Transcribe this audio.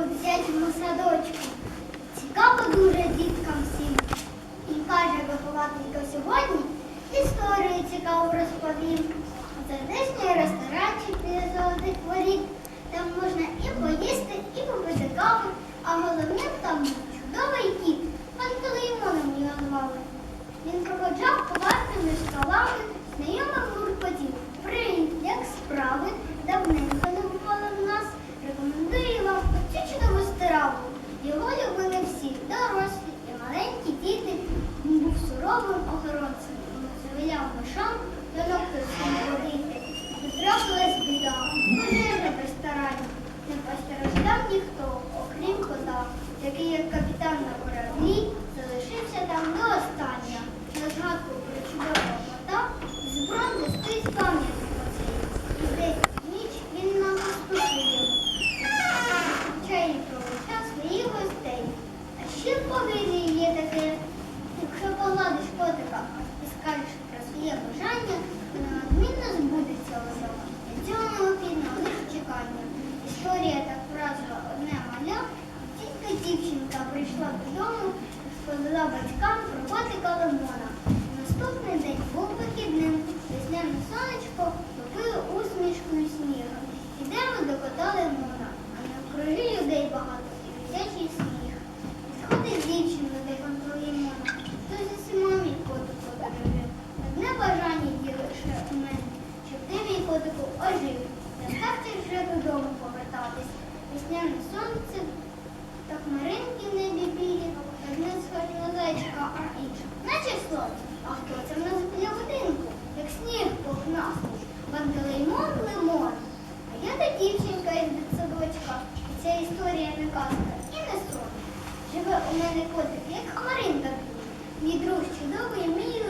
в дитячому садочку. Цікаво дуже діткам всім. І каже вихователька сьогодні, історію цікаву розповім. Сердечний ресторанчик біля золотих воріт. Там можна і поїсти, і попити кави, а головним там чудовий кіт. Пантелеймоном його звали. Він проводжав поважними скалами, який, як капітан на кораблі, залишився там до останнього. На згадку про чудового кота з бронзи стоїть пам'ятник оцей. І десь ніч він нам наступив. Звичайно, проводжав своїх гостей. А ще в дівчинка прийшла додому, і розповіла батькам про котика. Наступний день був вихідним. Весняне сонечко топило усмішкою снігу. Ідемо до кота Лимона, а навкруги людей багато і дитячий сміх. Підходить дівчина до кота Лимона. Хтось за сімамі котику дорожив. Одне бажання є лише у мене, щоб ти мій котику ожив. Заставте вже додому повертатись. Весняне сонце та хмаринки в небі білі, одне схоже на зайчика, а інше. Наче. А хто це в нас біля будинку? Як сніг погнав. Пантелеймон лимон. А я та дівчинка із дитсадочка. І ця історія не казка і не сон. Живе у мене котик, як хмаринка. Мій друг чудовий, мій